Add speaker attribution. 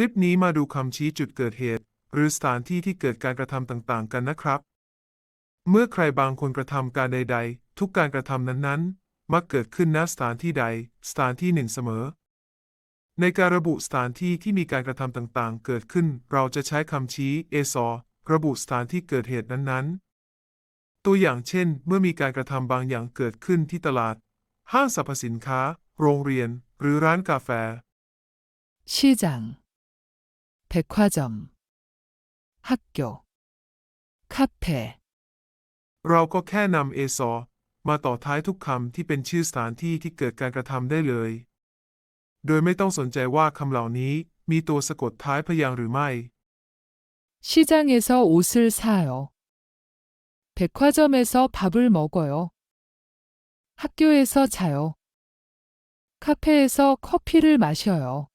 Speaker 1: ลิปนี้มาดูคำชี้จุดเกิดเหตุ หรือสถานที่ที่เกิดการกระทำต่างๆ กันนะครับ เมื่อใครบางคนกระทำการใด ๆ ทุกการกระทำนั้นๆ มักเกิดขึ้นณสถานที่ใด สถานที่หนึ่งเสมอ ในการระบุสถานที่ที่มีการกระทำต่างๆ เกิดขึ้น เราจะใช้คำชี้เอซอระบุสถานที่เกิดเหตุนั้นๆ ตัวอย่างเช่น เมื่อมีการกระทำบางอย่างเกิดขึ้นที่ตลาด ห้างสรรพสินค้า โรงเรียน หรือร้านกาแฟ
Speaker 2: 시 장, 백화점, 학교, 카페,
Speaker 1: เราก็แค่นำเอซอมาต่อท้ายทุกคำที่เป็นชื่อสถานที่ที่เกิดการกระทำได้เลย โดยไม่ต้องสนใจว่าคำเหล่านี้มีตัวสะกดท้ายพยางค์หรือไม่
Speaker 2: 시장에서 옷을 사요. 백화점에서 밥을 먹어요. 학교에서 자요. 카페에서 커피를 마셔요.